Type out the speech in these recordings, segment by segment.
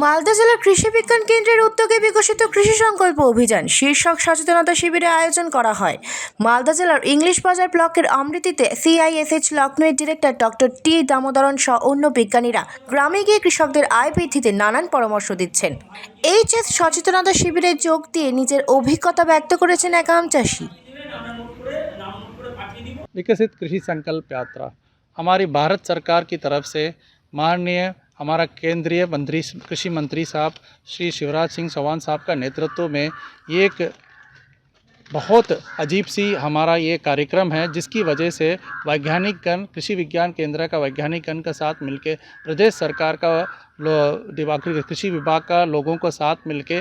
মালদা জেলার কৃষি বিজ্ঞান কেন্দ্রের উদ্যোগে বিকশিত কৃষি সংকল্প অভিযান শীর্ষক সচেতনতা শিবিরের আয়োজন করা হয় মালদা জেলার ইংলিশ বাজার ব্লকের অমৃতিতে সিআইএসএইচ লক্ষ্ণৌয়ের ডিরেক্টর ডক্টর টি দামোদরন সহ অন্য বিজ্ঞানীরা গ্রামে গিয়ে কৃষকদের আয় বৃদ্ধিতে নানান পরামর্শ দিচ্ছেন এইচএস সচেতনতা শিবিরে যোগ দিয়ে নিজের অভিজ্ঞতা ব্যক্ত করেছেন এক আম চাষি विकसित कृषि संकल्प यात्रा हमारी भारत सरकार की तरफ से माननीय हमारा केंद्रीय मंत्री, कृषि मंत्री साहब, श्री शिवराज सिंह चौहान साहब का नेतृत्व में ये एक बहुत अजीब सी हमारा ये कार्यक्रम है, जिसकी वजह से वैज्ञानिक गण कृषि विज्ञान केंद्र का वैज्ञानिक गण के साथ मिलके, प्रदेश सरकार का कृषि विभाग का लोगों को साथ मिलके,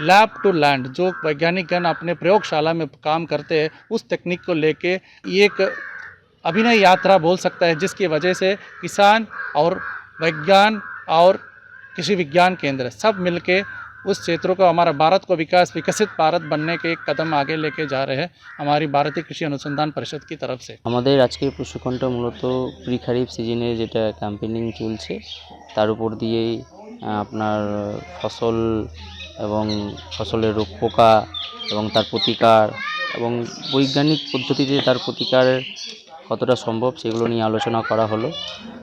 लैब टू लैंड, जो वैज्ञानिक गण अपने प्रयोगशाला में काम करते हैं, उस तकनीक को लेके एक अभिनय यात्रा बोल सकता है, जिसकी वजह से किसान और विज्ञान और कृषि विज्ञान केंद्र सब मिलके उस क्षेत्रों को हमारा भारत को विकास विकसित भारत बनने के एक कदम आगे लेके जा रहे हैं हमारी भारतीय कृषि अनुसंधान परिषद की तरफ से আমাদের আজকের প্রশিক্ষণটা মূলত প্রি খারিফ সিজনে যেটা ক্যাম্পেনিং চলছে তার উপর দিয়েই আহ, আপনার ফসল এবং ফসলের রোগ পোকা এবং তার প্রতিকার এবং বৈজ্ঞানিক পদ্ধতিতে তার প্রতিকার কতটা সম্ভব সেগুলো নিয়ে আলোচনা করা হলো উম,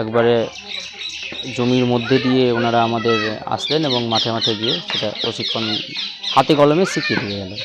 একবারে জমির মধ্যে দিয়ে ওনারা আমাদের আসলেন এবং মাঠে মাঠে গিয়ে সেটা প্রশিক্ষণ হাতে কলমে শিখিয়ে দিয়ে গেলেন।